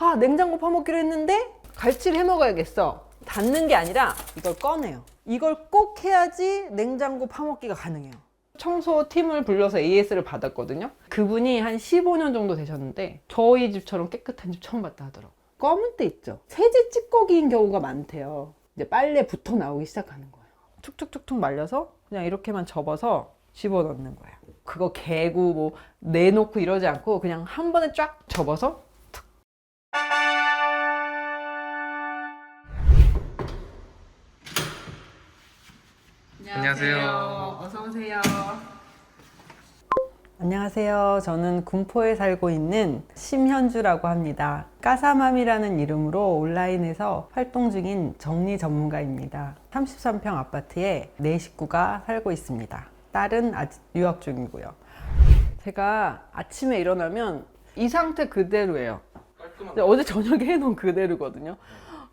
아 냉장고 파먹기로 했는데 갈치를 해 먹어야겠어. 닫는 게 아니라 이걸 꺼내요. 이걸 꼭 해야지 냉장고 파먹기가 가능해요. 청소 팀을 불러서 AS를 받았거든요. 그분이 한 15년 정도 되셨는데 저희 집처럼 깨끗한 집 처음 봤다 하더라고. 검은 때 있죠. 세제 찌꺼기인 경우가 많대요. 이제 빨래 붙어 나오기 시작하는 거예요. 툭툭툭툭 말려서 그냥 이렇게만 접어서 집어넣는 거예요. 그거 개고 뭐 내놓고 이러지 않고 그냥 한 번에 쫙 접어서 툭. 안녕하세요. 어서 오세요. 안녕하세요. 저는 군포에 살고 있는 심현주라고 합니다. 까사맘이라는 이름으로 온라인에서 활동 중인 정리 전문가입니다. 33평 아파트에 네 식구가 살고 있습니다. 딸은 아직 유학 중이고요. 제가 아침에 일어나면 이 상태 그대로예요. 근데 어제 저녁에 해놓은 그대로거든요.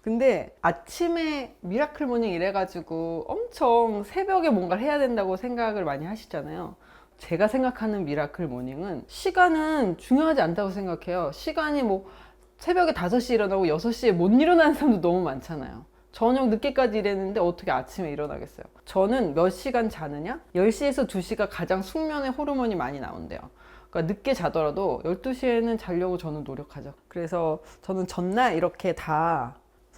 근데 아침에 미라클 모닝 이래가지고 엄청 새벽에 뭔가를 해야 된다고 생각을 많이 하시잖아요. 제가 생각하는 미라클 모닝은 시간은 중요하지 않다고 생각해요. 시간이 뭐 새벽에 5시에 일어나고 6시에 못 일어나는 사람도 너무 많잖아요. 저녁 늦게까지 일했는데 어떻게 아침에 일어나겠어요? 저는 몇 시간 자느냐? 10시에서 2시가 가장 숙면의 호르몬이 많이 나온대요. 그러니까 늦게 자더라도 12시에는 자려고 저는 노력하죠. 그래서 저는 전날 이렇게 다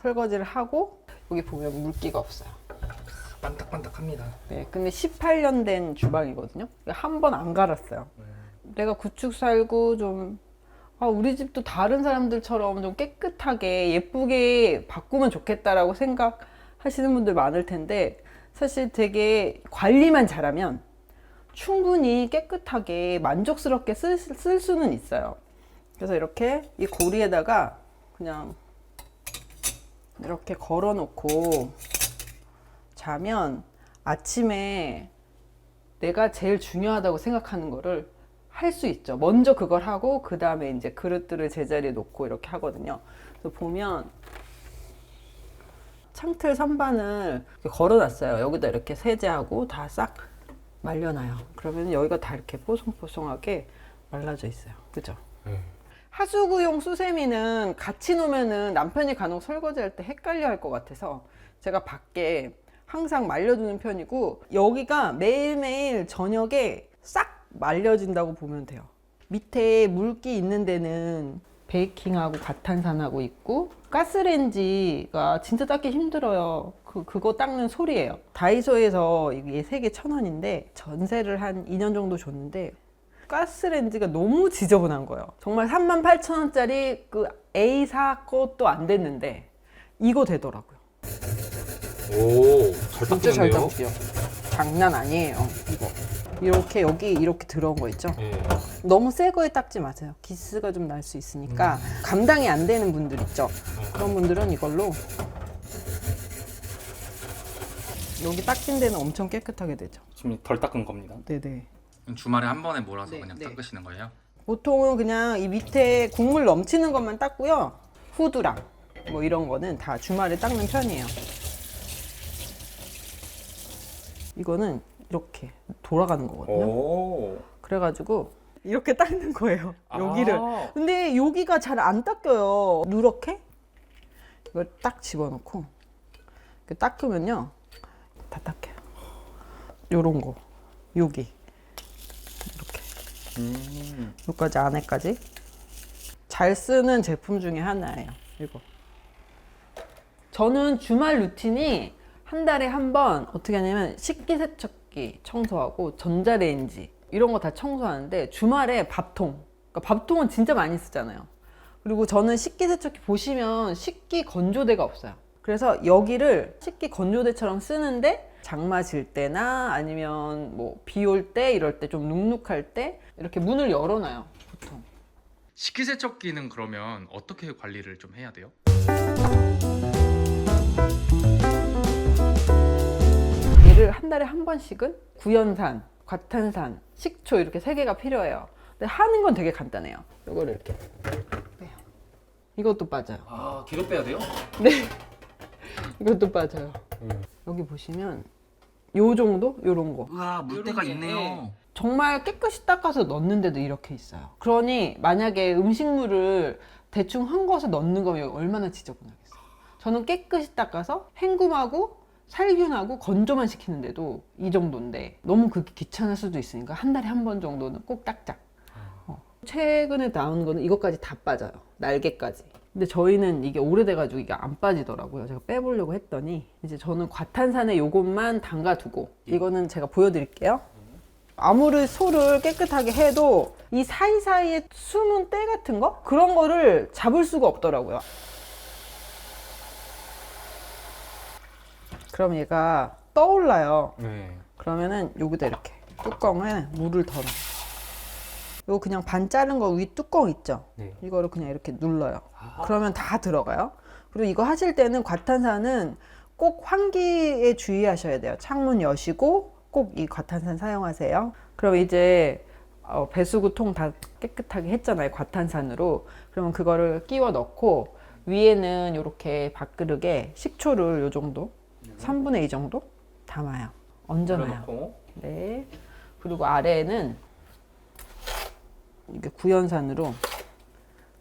설거지를 하고 여기 보면 물기가 없어요. 반딱반딱합니다. 네, 근데 18년 된 주방이거든요. 한 번 안 갈았어요. 내가 구축 살고 좀 아, 우리 집도 다른 사람들처럼 좀 깨끗하게 예쁘게 바꾸면 좋겠다라고 생각하시는 분들 많을 텐데 사실 되게 관리만 잘하면 충분히 깨끗하게 만족스럽게 쓸, 쓸 수는 있어요. 그래서 이렇게 이 고리에다가 그냥 이렇게 걸어 놓고 자면 아침에 내가 제일 중요하다고 생각하는 거를 할 수 있죠. 먼저 그걸 하고 그 다음에 이제 그릇들을 제자리에 놓고 이렇게 하거든요. 그래서 보면 창틀 선반을 걸어놨어요. 여기다 이렇게 세제하고 다 싹 말려놔요. 그러면 여기가 다 이렇게 뽀송뽀송하게 말라져 있어요. 그죠? 네. 하수구용 수세미는 같이 놓으면은 남편이 간혹 설거지할 때 헷갈려 할 것 같아서 제가 밖에 항상 말려두는 편이고 여기가 매일매일 저녁에 싹 말려진다고 보면 돼요. 밑에 물기 있는 데는 베이킹하고 가탄산하고 있고 가스레인지가 진짜 닦기 힘들어요. 그, 그거 닦는 소리예요. 다이소에서 이게 세개 천 원인데 전세를 한 2년 정도 줬는데 가스레인지가 너무 지저분한 거예요. 정말 3만 8천 원짜리 그 A사 것도 안 됐는데 이거 되더라고요. 오, 잘 진짜 잘? 닦여. 장난 아니에요. 이거. 이렇게 여기 이렇게 들어온 거 있죠? 네. 너무 새 거에 닦지 마세요. 기스가 좀 날 수 있으니까 감당이 안 되는 분들 있죠. 그런 분들은 이걸로 여기 닦인 데는 엄청 깨끗하게 되죠. 지금 덜 닦은 겁니다. 네네. 주말에 한 번에 몰아서 네, 그냥 네. 닦으시는 거예요? 보통은 그냥 이 밑에 국물 넘치는 것만 닦고요. 후드랑 뭐 이런 거는 다 주말에 닦는 편이에요. 이거는 이렇게 돌아가는 거거든요. 오. 그래가지고 이렇게 닦는 거예요. 여기를. 아. 근데 여기가 잘 안 닦여요. 누렇게 이걸 딱 집어넣고 이렇게 닦으면요 다 닦여요. 요런 거 여기 음. 여기까지 안에까지 잘 쓰는 제품 중에 하나예요. 이거. 저는 주말 루틴이 한 달에 한 번 어떻게 하냐면 식기 세척기 청소하고 전자레인지 이런 거 다 청소하는데 주말에 밥통. 그러니까 밥통은 진짜 많이 쓰잖아요. 그리고 저는 식기 세척기 보시면 식기 건조대가 없어요. 그래서 여기를 식기 건조대처럼 쓰는데 장마 질 때나 아니면 뭐 비 올 때 이럴 때 좀 눅눅할 때 이렇게 문을 열어놔요. 보통. 식기세척기는 그러면 어떻게 관리를 좀 해야 돼요? 얘를 한 달에 한 번씩은 구연산, 과탄산, 식초 이렇게 세 개가 필요해요. 근데 하는 건 되게 간단해요. 이거를 이렇게 빼요. 이것도 빠져요. 아, 기도 빼야 돼요? 이것도 빠져요. 음. 여기 보시면 요 정도? 요런 거. 우와 물때가 요런 게, 있네요. 예. 정말 깨끗이 닦아서 넣는데도 이렇게 있어요. 그러니 만약에 음식물을 대충 헹궈서 넣는 거면 얼마나 지저분하겠어요. 저는 깨끗이 닦아서 헹굼하고 살균하고 건조만 시키는데도 이 정도인데 너무 그게 귀찮을 수도 있으니까 한 달에 한 번 정도는 꼭 닦자. 어. 최근에 나온 거는 이것까지 다 빠져요. 날개까지. 근데 저희는 이게 오래돼가지고 이게 안 빠지더라고요. 제가 빼보려고 했더니 이제 저는 과탄산에 요것만 담가두고 이거는 제가 보여드릴게요. 아무리 소를 깨끗하게 해도 이 사이사이에 숨은 때 같은 거? 그런 거를 잡을 수가 없더라고요. 그럼 얘가 떠올라요. 네. 그러면은 여기다 이렇게 뚜껑에 물을 덜어. 요거 그냥 반 자른 거 위 뚜껑 있죠? 네. 이거를 그냥 이렇게 눌러요. 아. 그러면 다 들어가요. 그리고 이거 하실 때는 과탄산은 꼭 환기에 주의하셔야 돼요. 창문 여시고 꼭 이 과탄산 사용하세요. 그럼 이제 어, 배수구 통 다 깨끗하게 했잖아요. 과탄산으로. 그러면 그거를 끼워 넣고 위에는 이렇게 밥그릇에 식초를 요 정도, 3분의 2 정도 담아요. 얹어놔요. 네. 그리고 아래에는 이게 구연산으로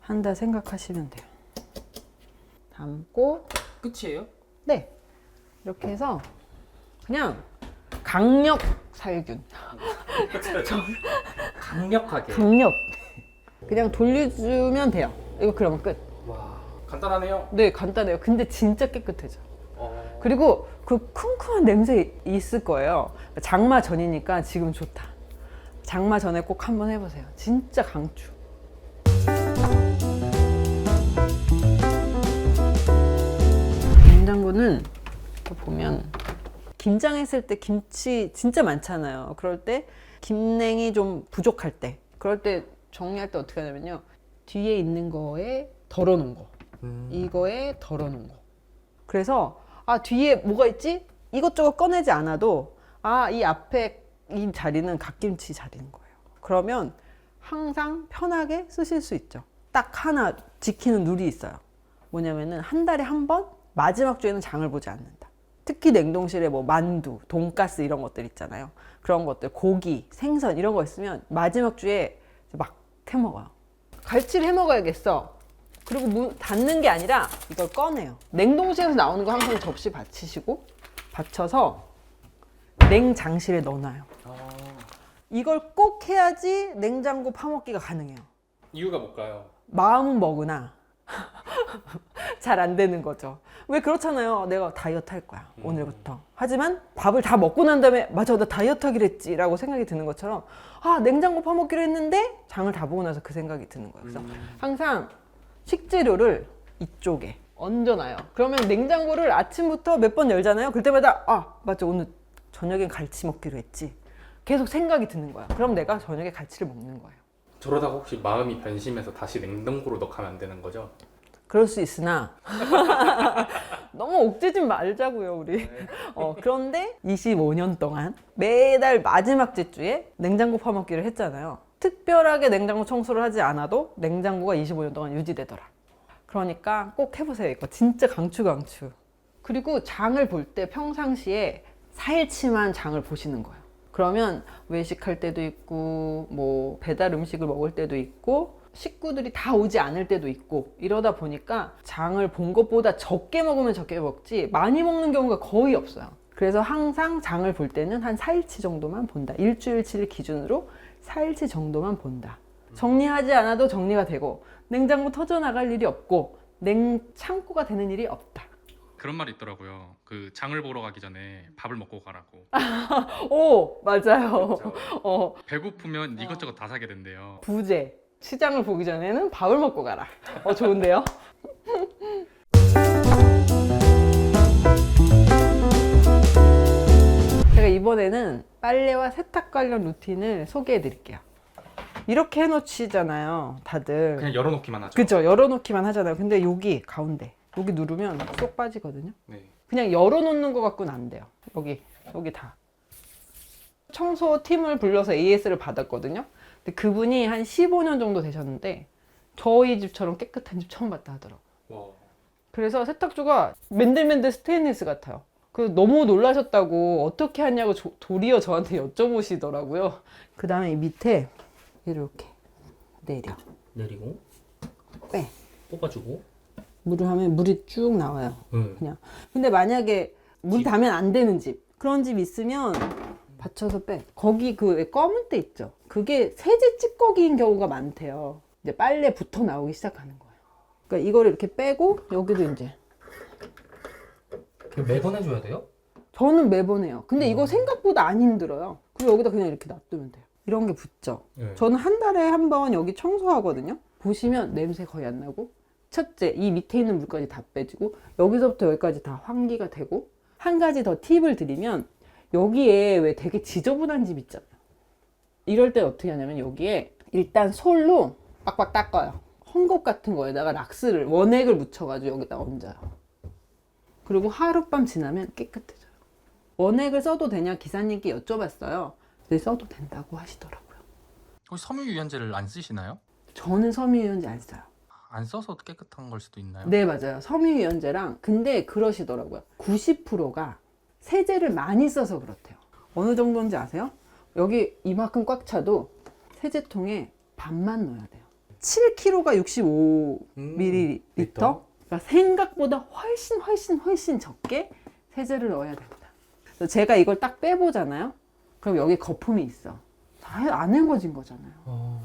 한다 생각하시면 돼요. 담고 끝이에요? 네 이렇게 해서 그냥 강력 살균, 강력하게. 강력 그냥 돌려주면 돼요. 이거 그러면 끝. 와 간단하네요. 네 간단해요. 근데 진짜 깨끗해져. 어. 그리고 그 쿰쿰한 냄새 있을 거예요. 장마 전이니까 지금 좋다. 장마 전에 꼭 한번 해보세요. 진짜 강추. 냉장고는 또 보면 김장했을 때 김치 진짜 많잖아요. 그럴 때 김냉이 좀 부족할 때 그럴 때 정리할 때 어떻게 하냐면요. 뒤에 있는 거에 덜어놓은 거. 음. 이거에 덜어놓은 거. 그래서 아 뒤에 뭐가 있지? 이것저것 꺼내지 않아도 아 이 앞에 이 자리는 갓김치 자리인 거예요. 그러면 항상 편하게 쓰실 수 있죠. 딱 하나 지키는 룰이 있어요. 뭐냐면은 한 달에 한 번 마지막 주에는 장을 보지 않는다. 특히 냉동실에 뭐 만두, 돈가스 이런 것들 있잖아요. 그런 것들 고기, 생선 이런 거 있으면 마지막 주에 막 해 먹어요. 갈치를 해 먹어야겠어. 그리고 문 닫는 게 아니라 이걸 꺼내요. 냉동실에서 나오는 거 항상 접시 받치시고 받쳐서 냉장실에 넣어놔요. 아. 이걸 꼭 해야지 냉장고 파먹기가 가능해요. 이유가 뭘까요? 마음은 먹으나 잘 안 되는 거죠. 왜 그렇잖아요. 내가 다이어트 할 거야 음. 오늘부터. 하지만 밥을 다 먹고 난 다음에 맞아 나 다이어트 하기로 했지 라고 생각이 드는 것처럼 아 냉장고 파먹기로 했는데 장을 다 보고 나서 그 생각이 드는 거예요. 그래서 음. 항상 식재료를 이쪽에 얹어놔요. 그러면 냉장고를 아침부터 몇 번 열잖아요. 그럴 때마다 아 맞아 오늘 저녁엔 갈치 먹기로 했지. 계속 생각이 드는 거야. 그럼 내가 저녁에 갈치를 먹는 거예요. 저러다가 혹시 마음이 변심해서 다시 냉동고로 넣으면 안 되는 거죠? 그럴 수 있으나 너무 옥죄지 말자고요 우리. 어, 그런데 25년 동안 매달 마지막 주에 냉장고 파먹기를 했잖아요. 특별하게 냉장고 청소를 하지 않아도 냉장고가 25년 동안 유지되더라. 그러니까 꼭 해보세요 이거 진짜 강추 강추. 그리고 장을 볼 때 평상시에 4일치만 장을 보시는 거예요. 그러면 외식할 때도 있고 뭐 배달 음식을 먹을 때도 있고 식구들이 다 오지 않을 때도 있고 이러다 보니까 장을 본 것보다 적게 먹으면 적게 먹지 많이 먹는 경우가 거의 없어요. 그래서 항상 장을 볼 때는 한 4일치 정도만 본다. 일주일치를 기준으로 4일치 정도만 본다. 정리하지 않아도 정리가 되고 냉장고 터져 나갈 일이 없고 냉창고가 되는 일이 없다. 그런 말이 있더라고요. 그 장을 보러 가기 전에 밥을 먹고 가라고. 오 맞아요. 어 배고프면 이것저것 다 사게 된대요. 부재 시장을 보기 전에는 밥을 먹고 가라. 어 좋은데요? 제가 이번에는 빨래와 세탁 관련 루틴을 소개해 드릴게요. 이렇게 해놓치잖아요, 다들. 그냥 열어놓기만 하죠. 그죠? 열어놓기만 하잖아요. 근데 여기 가운데 여기 누르면 쏙 빠지거든요. 네. 그냥 열어놓는 것 갖고는 안 돼요. 여기, 여기 다. 청소 팀을 불러서 AS를 받았거든요. 근데 그분이 한 15년 정도 되셨는데 저희 집처럼 깨끗한 집 처음 봤다 하더라고요. 와. 그래서 세탁조가 맨들맨들 스테인리스 같아요. 그 너무 놀라셨다고 어떻게 하냐고 조- 도리어 저한테 여쭤보시더라고요. 그 다음에 이 밑에 이렇게 내려. 내리고 빼. 뽑아주고. 물을 하면 물이 쭉 나와요. 응. 그냥. 근데 만약에 물 닿으면 안 되는 집 그런 집 있으면 받쳐서 빼. 거기 그 검은 때 있죠. 그게 세제 찌꺼기인 경우가 많대요. 이제 빨래 붙어 나오기 시작하는 거예요. 그러니까 이거를 이렇게 빼고 여기도 이제 그 매번 해줘야 돼요? 저는 매번 해요. 근데 이거 생각보다 안 힘들어요. 그리고 여기다 그냥 이렇게 놔두면 돼요. 이런 게 붙죠. 네. 저는 한 달에 한 번 여기 청소하거든요. 보시면 냄새 거의 안 나고 첫째 이 밑에 있는 물까지 다 빼지고 여기서부터 여기까지 다 환기가 되고 한 가지 더 팁을 드리면 여기에 왜 되게 지저분한 집 있잖아요. 이럴 때 어떻게 하냐면 여기에 일단 솔로 빡빡 닦아요. 헝겊 같은 거에다가 락스를 원액을 묻혀가지고 여기다 얹어요. 그리고 하룻밤 지나면 깨끗해져요. 원액을 써도 되냐 기사님께 여쭤봤어요. 네, 써도 된다고 하시더라고요. 혹시 섬유유연제를 안 쓰시나요? 저는 섬유유연제 안 써요. 안 써서 깨끗한 걸 수도 있나요? 네, 맞아요. 섬유유연제랑 근데 그러시더라고요. 90%가 세제를 많이 써서 그렇대요. 어느 정도인지 아세요? 여기 이만큼 꽉 차도 세제통에 반만 넣어야 돼요. 7kg가 65ml. 리터? 그러니까 생각보다 훨씬 훨씬 훨씬 적게 세제를 넣어야 됩니다. 그래서 제가 이걸 딱 빼보잖아요. 그럼 여기 거품이 있어. 다 안 헹궈진 거잖아요. 어...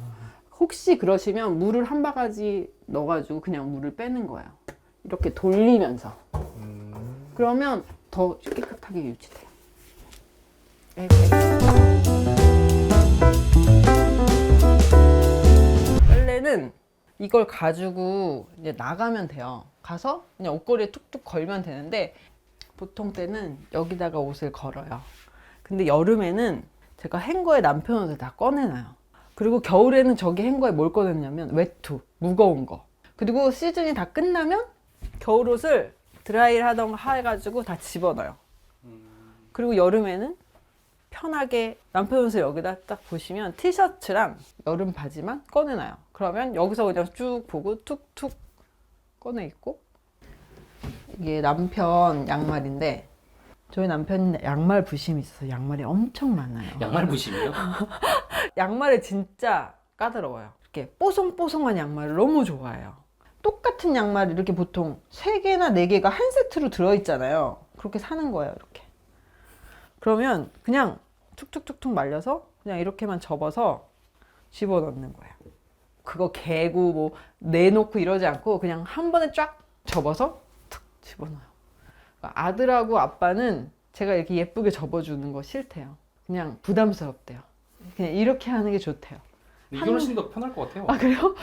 혹시 그러시면 물을 한 바가지 넣어가지고 그냥 물을 빼는 거예요. 이렇게 돌리면서. 음... 그러면 더 깨끗하게 유지돼요. 네, 네. 빨래는 이걸 가지고 이제 나가면 돼요. 가서 그냥 옷걸이에 툭툭 걸면 되는데 보통 때는 여기다가 옷을 걸어요. 근데 여름에는 제가 행거에 남편 옷을 다 꺼내놔요. 그리고 겨울에는 저기 행거에 뭘 꺼냈냐면 외투, 무거운 거. 그리고 시즌이 다 끝나면 겨울 옷을 드라이를 하던가 해가지고 다 집어넣어요. 그리고 여름에는 편하게 남편 옷을 여기다 딱 보시면 티셔츠랑 여름 바지만 꺼내놔요. 그러면 여기서 그냥 쭉 보고 툭툭 꺼내 입고 이게 남편 양말인데 저희 남편 양말 부심이 있어서 양말이 엄청 많아요. 양말 부심이요? 양말을 진짜 까다로워요. 이렇게 뽀송뽀송한 양말을 너무 좋아해요. 똑같은 양말이 이렇게 보통 3개나 4개가 한 세트로 들어있잖아요. 그렇게 사는 거예요, 이렇게. 그러면 그냥 툭툭툭툭 말려서 그냥 이렇게만 접어서 집어넣는 거예요. 그거 개고 뭐 내놓고 이러지 않고 그냥 한 번에 쫙 접어서 툭 집어넣어요. 그러니까 아들하고 아빠는 제가 이렇게 예쁘게 접어주는 거 싫대요. 그냥 부담스럽대요. 그냥 이렇게 하는 게 좋대요. 이게 훨씬 더 편할 것 같아요. 아 그래요?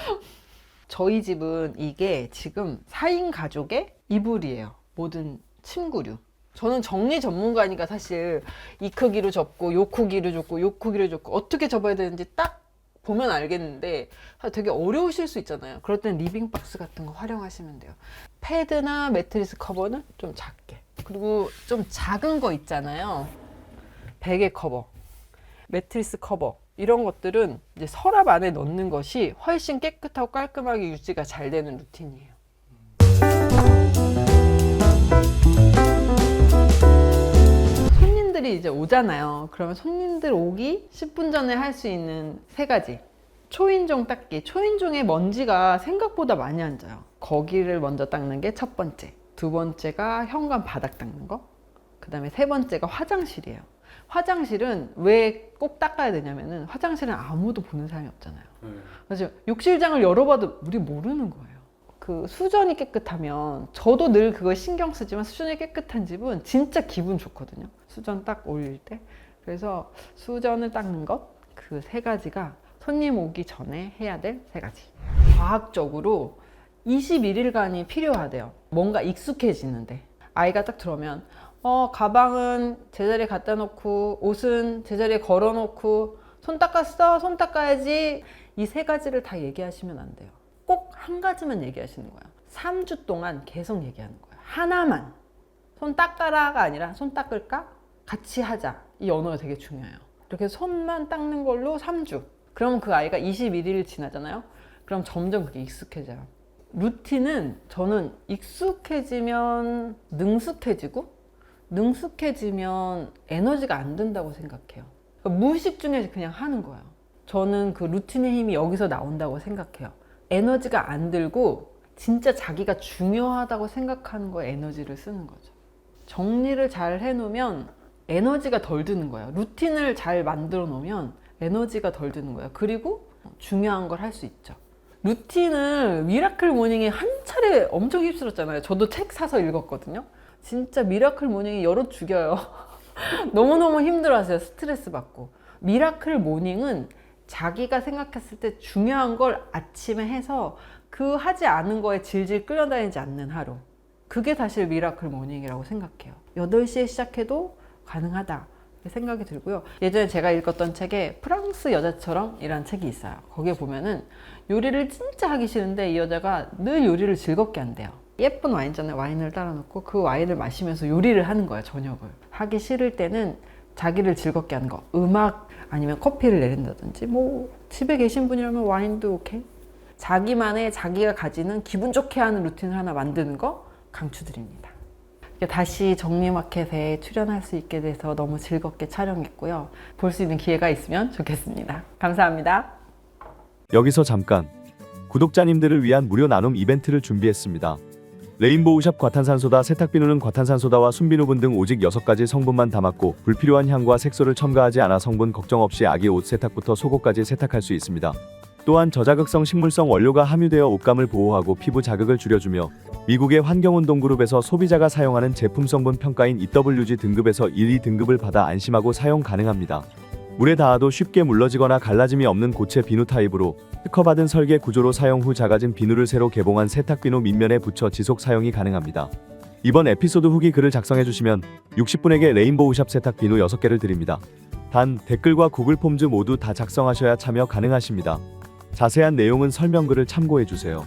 저희 집은 이게 지금 4인 가족의 이불이에요. 모든 침구류. 저는 정리 전문가니까 사실 이 크기로 접고 요 크기로 접고 요 크기로 접고 어떻게 접어야 되는지 딱 보면 알겠는데 되게 어려우실 수 있잖아요. 그럴 땐 리빙 박스 같은 거 활용하시면 돼요. 패드나 매트리스 커버는 좀 작게. 그리고 좀 작은 거 있잖아요. 베개 커버. 매트리스 커버 이런 것들은 이제 서랍 안에 넣는 것이 훨씬 깨끗하고 깔끔하게 유지가 잘 되는 루틴이에요. 이 이제 오잖아요. 그러면 손님들 오기 10분 전에 할 수 있는 세 가지. 초인종 닦기. 초인종에 먼지가 생각보다 많이 앉아요. 거기를 먼저 닦는 게 첫 번째. 두 번째가 현관 바닥 닦는 거. 그 다음에 세 번째가 화장실이에요. 화장실은 왜 꼭 닦아야 되냐면은 화장실은 아무도 보는 사람이 없잖아요. 네. 그래서 욕실장을 열어봐도 우리 모르는 거예요. 그 수전이 깨끗하면 저도 늘 그걸 신경 쓰지만 수전이 깨끗한 집은 진짜 기분 좋거든요. 수전 딱 올릴 때. 그래서 수전을 닦는 것 그 세 가지가 손님 오기 전에 해야 될 세 가지. 과학적으로 21일간이 필요하대요. 뭔가 익숙해지는데 아이가 딱 들어오면 어 가방은 제자리에 갖다 놓고 옷은 제자리에 걸어 놓고 손 닦았어? 손 닦아야지. 이 세 가지를 다 얘기하시면 안 돼요. 꼭 한 가지만 얘기하시는 거예요. 3주 동안 계속 얘기하는 거예요. 하나만. 손 닦아라가 아니라 손 닦을까? 같이 하자. 이 언어가 되게 중요해요. 이렇게 손만 닦는 걸로 3주. 그러면 그 아이가 21일 지나잖아요. 그럼 점점 그게 익숙해져요. 루틴은 저는 익숙해지면 능숙해지고 능숙해지면 에너지가 안 든다고 생각해요. 그러니까 무의식 중에 그냥 하는 거예요. 저는 그 루틴의 힘이 여기서 나온다고 생각해요. 에너지가 안 들고 진짜 자기가 중요하다고 생각하는 거에 에너지를 쓰는 거죠. 정리를 잘 해놓으면 에너지가 덜 드는 거예요. 루틴을 잘 만들어 놓으면 에너지가 덜 드는 거예요. 그리고 중요한 걸 할 수 있죠. 루틴을 미라클 모닝이 한 차례 엄청 휩쓸었잖아요. 저도 책 사서 읽었거든요. 진짜 미라클 모닝이 여러 죽여요. 너무너무 힘들어 하세요. 스트레스 받고. 미라클 모닝은 자기가 생각했을 때 중요한 걸 아침에 해서 그 하지 않은 거에 질질 끌려다니지 않는 하루. 그게 사실 미라클 모닝이라고 생각해요. 8시에 시작해도 가능하다. 생각이 들고요. 예전에 제가 읽었던 책에 프랑스 여자처럼 이란 책이 있어요. 거기에 보면은 요리를 진짜 하기 싫은데 이 여자가 늘 요리를 즐겁게 한대요. 예쁜 와인잔에 와인을 따라 놓고 그 와인을 마시면서 요리를 하는 거예요, 저녁을. 하기 싫을 때는 자기를 즐겁게 하는 거. 음악 아니면 커피를 내린다든지 뭐 집에 계신 분이라면 와인도 오케이. 자기만의 자기가 가지는 기분 좋게 하는 루틴을 하나 만드는 거 강추드립니다. 다시 정리마켓에 출연할 수 있게 돼서 너무 즐겁게 촬영했고요. 볼 수 있는 기회가 있으면 좋겠습니다. 감사합니다. 여기서 잠깐 구독자님들을 위한 무료 나눔 이벤트를 준비했습니다. 레인보우샵 과탄산소다 세탁비누는 과탄산소다와 순비누분 등 오직 6가지 성분만 담았고 불필요한 향과 색소를 첨가하지 않아 성분 걱정 없이 아기 옷 세탁부터 속옷까지 세탁할 수 있습니다. 또한 저자극성 식물성 원료가 함유되어 옷감을 보호하고 피부 자극을 줄여주며 미국의 환경운동그룹에서 소비자가 사용하는 제품 성분 평가인 EWG 등급에서 1, 2 등급을 받아 안심하고 사용 가능합니다. 물에 닿아도 쉽게 물러지거나 갈라짐이 없는 고체 비누 타입으로 특허받은 설계 구조로 사용 후 작아진 비누를 새로 개봉한 세탁비누 밑면에 붙여 지속 사용이 가능합니다. 이번 에피소드 후기 글을 작성해 주시면 60분에게 레인보우샵 세탁 비누 6개를 드립니다. 단 댓글과 구글 폼즈 모두 다 작성하셔야 참여 가능하십니다. 자세한 내용은 설명글을 참고해 주세요.